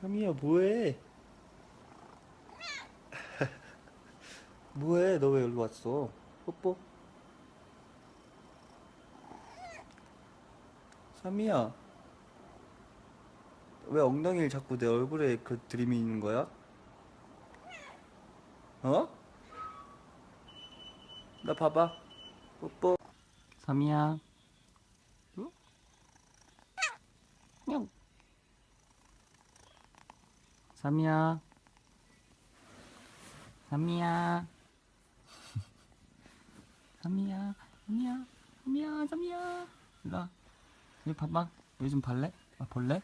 삼이야 뭐해? 뭐해? 너 왜 여기 왔어? 뽀뽀. 삼이야. 왜 엉덩이를 자꾸 내 얼굴에 그 들이미는 거야? 어? 나 봐봐. 뽀뽀. 삼이야. 응? 냥. 삼이야. 삼이야. 삼이야. 삼이야. 삼이야. 삼이야. 일로 와. 여기 봐봐. 여기 좀 볼래? 아, 볼래?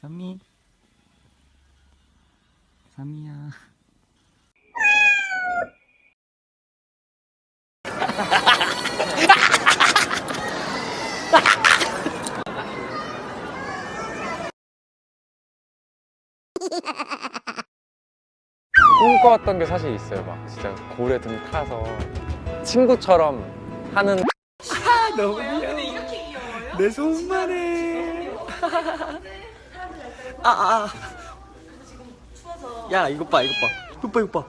삼이. 삼이야. 꿈꿔왔던 게 사실 있어요. 막 진짜 고래 등 타서 친구처럼 하는 너무 귀여워. 내 손만 해. 아, 아. 야, 이것 봐, 이것 봐. 이것 봐, 이것 봐.